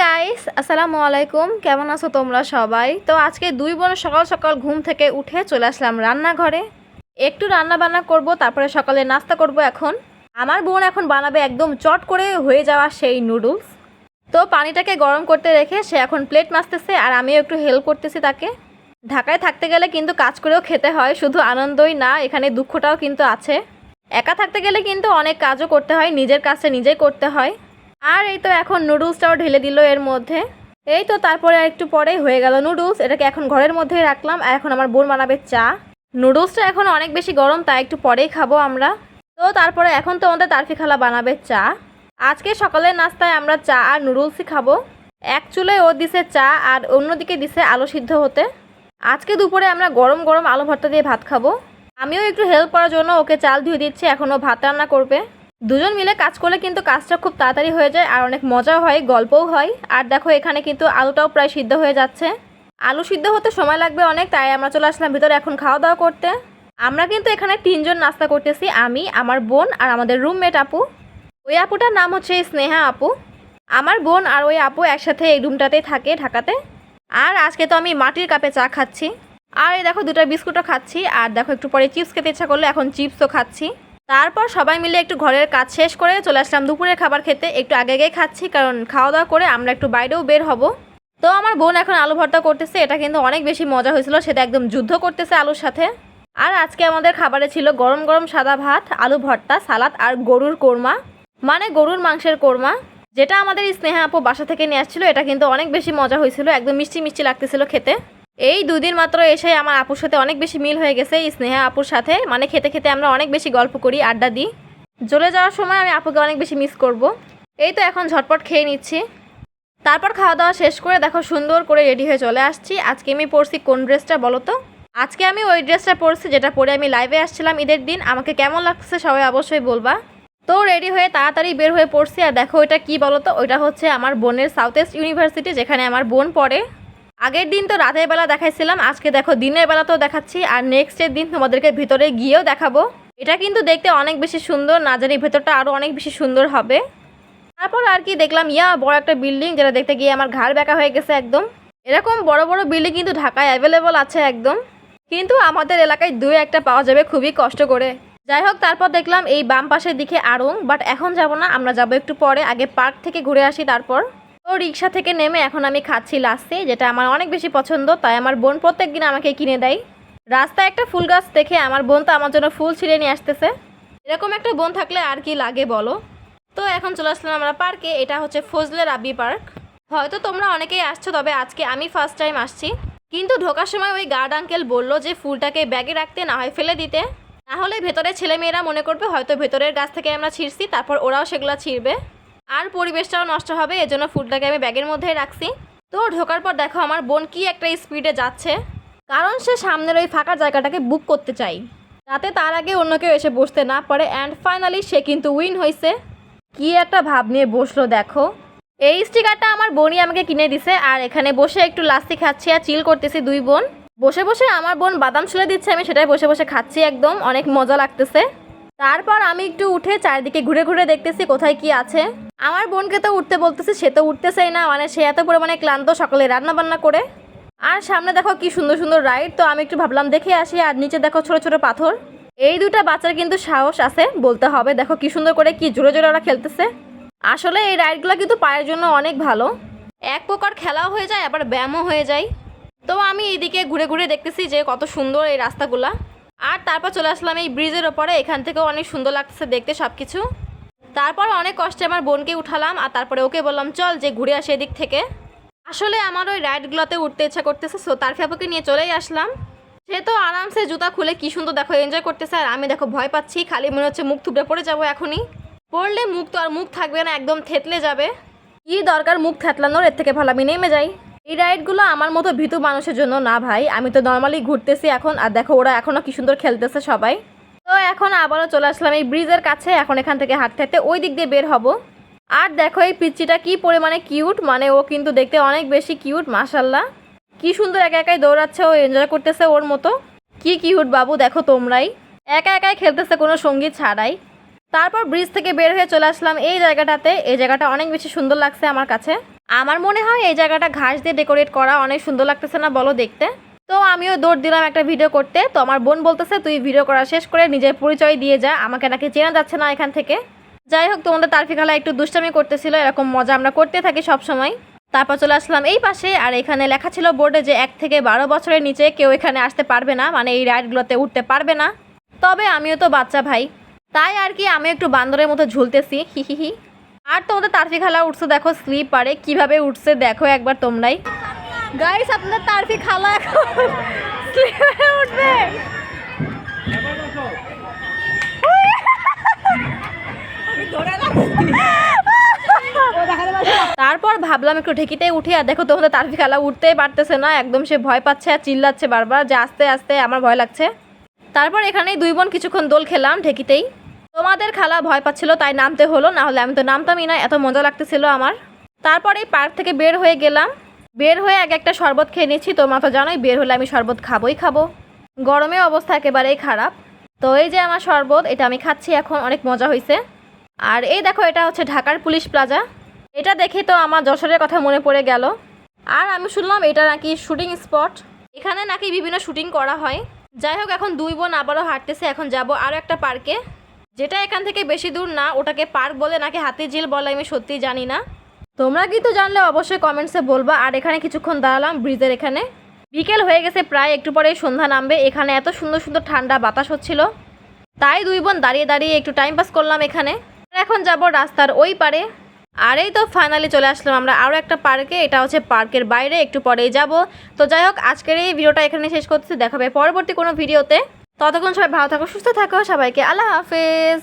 Guys আসসালামু আলাইকুম কেমন আছো তোমরা সবাই? তো আজকে দুই বোন সকাল সকাল ঘুম থেকে উঠে চলে আসলাম রান্নাঘরে। একটু রান্না বান্না করব, তারপরে সকালে নাস্তা করব এখন। আমার বোন এখন বানাবে একদম চট করে হয়ে যাওয়া সেই নুডলস তো পানিটাকে গরম করতে রেখে সে এখন প্লেট মাছতেছে আর আমিও একটু হেল্প করতেছি তাকে। ঢাকায় থাকতে গেলে কিন্তু কাজ করেও খেতে হয়, শুধু আনন্দই না, এখানে দুঃখটাও কিন্তু আছে। একা থাকতে গেলে কিন্তু অনেক কাজও করতে হয়, নিজের কাজটা নিজেই করতে হয়। আর এই তো এখন নুডলসটাও ঢেলে দিল এর মধ্যে। এই তো তারপরে একটু পরেই হয়ে গেল নুডলস। এটাকে এখন ঘরের মধ্যে রাখলাম। এখন আমার বোন বানাবে চা। নুডলসটা এখন অনেক বেশি গরম, তাই একটু পরেই খাব আমরা। তো তারপরে এখন তো আমাদের তারফি খালা বানাবে চা। আজকে সকালের নাস্তায় আমরা চা আর নুডলসই খাব। এক চুলে ও দিছে চা আর অন্যদিকে দিছে আলু সিদ্ধ হতে। আজকে দুপুরে আমরা গরম গরম আলু ভর্তা দিয়ে ভাত খাব। আমিও একটু হেল্প করার জন্য ওকে চাল ধুয়ে দিচ্ছি, এখন ও ভাত রান্না করবে। দুজন মিলে কাজ করলে কিন্তু কাজটা খুব তাড়াতাড়ি হয়ে যায় আর অনেক মজাও হয়, গল্পও হয়। আর দেখো, এখানে কিন্তু আলুটাও প্রায় সিদ্ধ হয়ে যাচ্ছে। আলু সিদ্ধ হতে সময় লাগবে অনেক, তাই আমরা চলে আসলাম ভিতরে এখন খাওয়া দাওয়া করতে। আমরা কিন্তু এখানে তিনজন নাস্তা করতেছি, আমি, আমার বোন আর আমাদের রুমমেট আপু। ওই আপুটার নাম হচ্ছে স্নেহা আপু। আমার বোন আর ওই আপু একসাথে এই রুমটাতেই থাকে ঢাকাতে। আর আজকে তো আমি মাটির কাপে চা খাচ্ছি। আর এই দেখো, দুটো বিস্কুটও খাচ্ছি। আর দেখো, একটু পরে চিপস খেতে ইচ্ছা করলে এখন চিপসও খাচ্ছি। তারপর সবাই মিলে একটু ঘরের কাজ শেষ করে চলে আসলাম দুপুরের খাবার খেতে। একটু আগে আগে খাচ্ছি, কারণ খাওয়া দাওয়া করে আমরা একটু বাইরেও বের হব। তো আমার বোন এখন আলু ভর্তা করতেছে, এটা কিন্তু অনেক বেশি মজা হয়েছিল, সেটা একদম যুদ্ধ করতেছে আলুর সাথে। আর আজকে আমাদের খাবারে ছিল গরম গরম সাদা ভাত, আলু ভর্তা, সালাদ আর গরুর কোরমা। মানে গরুর মাংসের কোরমা, যেটা আমাদের স্নেহা আপু বাসা থেকে নিয়ে আসছিল, এটা কিন্তু অনেক বেশি মজা হয়েছিল, একদম মিষ্টি মিষ্টি লাগতেছিল খেতে। এই দুদিন মাত্র এসে আমার আপুর সাথে অনেক বেশি মিল হয়ে গেছে স্নেহা আপুর সাথে। মানে খেতে খেতে আমরা অনেক বেশি গল্প করি, আড্ডা দিই। চলে যাওয়ার সময় আমি আপুকে অনেক বেশি মিস করব। এই তো এখন ঝটপট খেয়ে নিচ্ছি। তারপর খাওয়া দাওয়া শেষ করে দেখো সুন্দর করে রেডি হয়ে চলে আসছি। আজকে আমি পরছি কোন ড্রেসটা বলো তো? আজকে আমি ওই ড্রেসটা পরছি যেটা পরে আমি লাইভে আসছিলাম ঈদের দিন। আমাকে কেমন লাগছে সবাই অবশ্যই বলবা। তো রেডি হয়ে তাড়াতাড়ি বের হয়ে পড়ছি। আর দেখো ওইটা কি বলো তো? ওইটা হচ্ছে আমার বোনের সাউথ ইস্ট ইউনিভার্সিটি যেখানে আমার বোন পড়ে। আগের দিন তো রাতের বেলা দেখাইছিলাম, আজকে দেখো দিনের বেলাতেও দেখাচ্ছি, আর নেক্সটের দিন তোমাদেরকে ভিতরে গিয়েও দেখাবো। এটা কিন্তু দেখতে অনেক বেশি সুন্দর, না জানি ভেতরটা আরও অনেক বেশি সুন্দর হবে। তারপর আর কি দেখলাম, ইয়া, বড় একটা বিল্ডিং যেটা দেখতে গিয়ে আমার ঘাড় বেঁকা হয়ে গেছে একদম। এরকম বড় বড় বিল্ডিং কিন্তু ঢাকায় অ্যাভেলেবল আছে একদম। কিন্তু আমাদের এলাকায় দুই একটা পাওয়া যাবে খুবই কষ্ট করে। যাই হোক, তারপর দেখলাম এই বাম পাশের দিকে আড়ং বাট এখন যাব না, আমরা যাব একটু পরে, আগে পার্ক থেকে ঘুরে আসি তারপর। তো রিক্সা থেকে নেমে এখন আমি খাচ্ছি লাস্সি যেটা আমার অনেক বেশি পছন্দ, তাই আমার বোন প্রত্যেক দিন আমাকে কিনে দেয়। রাস্তায় একটা ফুল গাছ দেখে আমার বোন তো আমার জন্য ফুল ছিঁড়ে নিয়ে আসতেছে। এরকম একটা বোন থাকলে আর কি লাগে বলো? তো এখন চলে আসলাম আমরা পার্কে, এটা হচ্ছে ফজলে রাবি পার্ক। হয়তো তোমরা অনেকেই আসছো, তবে আজকে আমি ফার্স্ট টাইম আসছি। কিন্তু ঢোকার সময় ওই গার্ড আঙ্কেল বলল যে ফুলটাকে ব্যাগে রাখতে, না হয় ফেলে দিতে। না হলে ভেতরে ছেলেমেয়েরা মনে করবে হয়তো ভেতরের গাছ থেকে আমরা ছিঁড়ছি, তারপর ওরাও সেগুলো ছিঁড়বে। আর পরিবেশটাও নষ্ট হবে, এজন্য ফুলটাকে আমি ব্যাগের মধ্যেই রাখছি। তো ঢোকার পর দেখো আমার বোন কি একটা স্পিডে যাচ্ছে। কারণ সে সামনের ওই ফাঁকা জায়গাটাকে বুক করতে চাই। যাতে তার আগে অন্য কেউ এসে বসতে না পারে অ্যান্ড ফাইনালি সে কিন্তু উইন হয়েছে। কি একটা ভাব নিয়ে বসল দেখো। এই স্টিকারটা আমার বোনই আমাকে কিনে দিছে, আর এখানে বসে একটু লাস্তি খাচ্ছি আর চিল করতেছি দুই বোন। বসে বসে আমার বোন বাদাম ছুলে দিচ্ছে, আমি সেটাই বসে বসে খাচ্ছি একদম, অনেক মজা লাগতেছে। তারপর আমি একটু উঠে চারিদিকে ঘুরে ঘুরে দেখতেছি কোথায় কি আছে। আমার বোনকে তো উঠতে বলতেছে, সে তো উঠতেছেই না মানে সে এত পরিমাণে ক্লান্ত সকালে রান্না বান্না করে। আর সামনে দেখো কি সুন্দর সুন্দর রাইড, তো আমি একটু ভাবলাম দেখে আসি, আর নিচে দেখো ছোট ছোট পাথর। এই দুটা বাচ্চার কিন্তু সাহস আছে, বলতে হবে, দেখো কি সুন্দর করে কি জোরে জোরে ওরা খেলতেছে। আসলে এই রাইডগুলো কিন্তু পায়ের জন্য অনেক ভালো। এক প্রকার খেলাও হয়ে যায়, আবার ব্যায়ামও হয়ে যায়। তো আমি এইদিকে ঘুরে ঘুরে দেখতেছি যে কত সুন্দর এই রাস্তাগুলা। আর তারপর চলে আসলাম এই ব্রিজের ওপরে, এখান থেকেও অনেক সুন্দর লাগতেছে দেখতে সব কিছু তারপর অনেক কষ্টে আমার বোনকে উঠালাম আর তারপরে ওকে বললাম, চল যে ঘুরে আসি এদিক থেকে। আসলে আমার ওই রাইডগুলোতে উঠতে ইচ্ছা করতেছে সো তার ফ্যাপকে নিয়ে চলেই আসলাম। সে তো আরামসে জুতা খুলে কি সুন্দর দেখো এনজয় করতেছে, আর আমি দেখো ভয় পাচ্ছি, খালি মনে হচ্ছে মুখ থুবড়ে পড়ে যাব এখনই। পড়লে মুখ তো আর মুখ থাকবে না, একদম থেতলে যাবে। কি দরকার মুখ থেতলানোর, এর থেকে ভালো আমি নেমে যাই। এই রাইডগুলো আমার মতো ভীতু মানুষের জন্য না ভাই, আমি তো নর্মালি ঘুরতেছি এখন, আর দেখো ওরা এখনও কি সুন্দর খেলতেছে সবাই। তো এখন আবারও চলে আসলাম এই ব্রিজের কাছে। এখন এখান থেকে হাঁটতে হাঁটতে ওই দিক দিয়ে বের হব। আর দেখো এই পিচ্চিটা কি পরিমাণে কিউট মানে ও কিন্তু দেখতে অনেক বেশি কিউট মাসাল্লাহ কি সুন্দর একা একাই দৌড়াচ্ছে, ও এনজয় করতেছে ওর মতো। কি কিউট বাবু, দেখো তোমরাই। একা একাই খেলতেছে কোনো সংগীত ছাড়াই। তারপর ব্রিজ থেকে বের হয়ে চলে আসলাম এই জায়গাটাতে। এই জায়গাটা অনেক বেশি সুন্দর লাগছে আমার কাছে। আমার মনে হয় এই জায়গাটা ঘাস দিয়ে ডেকোরেট করা অনেক সুন্দর লাগতেছে না বলো দেখতে? তো আমিও দৌড় দিলাম একটা ভিডিও করতে। তো আমার বোন বলতেছে, তুই ভিডিও করা শেষ করে নিজের পরিচয় দিয়ে যা, আমাকে নাকি চেনা যাচ্ছে না এখান থেকে। যাই হোক, তোমাদের তারফি খালা একটু দুষ্টামি করতেছিল, এরকম মজা আমরা করতে থাকি সব সময়। তারপর চলে আসলাম এই পাশে, আর এখানে লেখা ছিল বোর্ডে যে এক থেকে বারো বছরের নিচে কেউ এখানে আসতে পারবে না মানে এই রাইডগুলোতে উঠতে পারবে না। তবে আমিও তো বাচ্চা ভাই। তাই আর কি আমি একটু বান্দরের মতো ঝুলতেছি, হি হি হি। আর তোমাদের তারফি খালা উঠছে দেখো স্লিপ পারে কীভাবে উঠছে দেখো একবার তোমরাই। গাইস আপনাদের তারফি খালা এখন উঠবে। তারপর ভাবলাম একটু ঢেকিতে উঠি, আর দেখো তোমাদের তারফি খালা উঠতেই পারতেছে না, একদম সে ভয় পাচ্ছে আর চিল্লাচ্ছে বারবার, যে আস্তে আস্তে আমার ভয় লাগছে। তারপর এখানেই দুই বোন কিছুক্ষণ দোল খেলাম ঢেকিতেই। তোমাদের খালা ভয় পাচ্ছিল, তাই নামতে হলো, না হলে আমি তো নামতামই না, এত মজা লাগতেছিল আমার। তারপর এই পার্ক থেকে বের হয়ে গেলাম। বের হয়ে এক একটা শরবত খেয়ে নিচ্ছি। তোমরা তো জানোই, বের হলে আমি শরবত খাবোই খাব। গরমে অবস্থা একেবারেই খারাপ। তো এই যে আমার শরবত, এটা আমি খাচ্ছি এখন, অনেক মজা হয়েছে আর এই দেখো, এটা হচ্ছে ঢাকার পুলিশ প্লাজা। এটা দেখে তো আমার যশোরের কথা মনে পড়ে গেল। আর আমি শুনলাম এটা নাকি শুটিং স্পট। এখানে নাকি বিভিন্ন শুটিং করা হয়। যাই হোক, এখন দুই বোন আবারও হাঁটতেছে, এখন যাব আরও একটা পার্কে। যেটা এখান থেকে বেশি দূর না, ওটাকে পার্ক বলে নাকি হাতি ঝিল বলে আমি সত্যি জানি না। তোমরা কিন্তু জানলে অবশ্যই কমেন্টসে বলবা। আর এখানে কিছুক্ষণ দাঁড়ালাম ব্রিজের এখানে। বিকেল হয়ে গেছে প্রায়, একটু পরে সন্ধ্যা নামবে। এখানে এত সুন্দর সুন্দর ঠান্ডা বাতাস হচ্ছিল। তাই দুই বোন দাঁড়িয়ে দাঁড়িয়ে একটু টাইম পাস করলাম এখানে। এখন যাব রাস্তার ওই পারে আর এই তো ফাইনালি চলে আসলাম আমরা আরও একটা পার্কে। এটা হচ্ছে পার্কের বাইরে, একটু পরেই যাব। তো যাই হোক, আজকের এই ভিডিওটা এখানে শেষ করতেছি। দেখাবে পরবর্তী কোনো ভিডিওতে। ততক্ষণ সবাই ভালো থাকো, সুস্থ থাকো, সবাইকে আল্লাহ হাফেজ।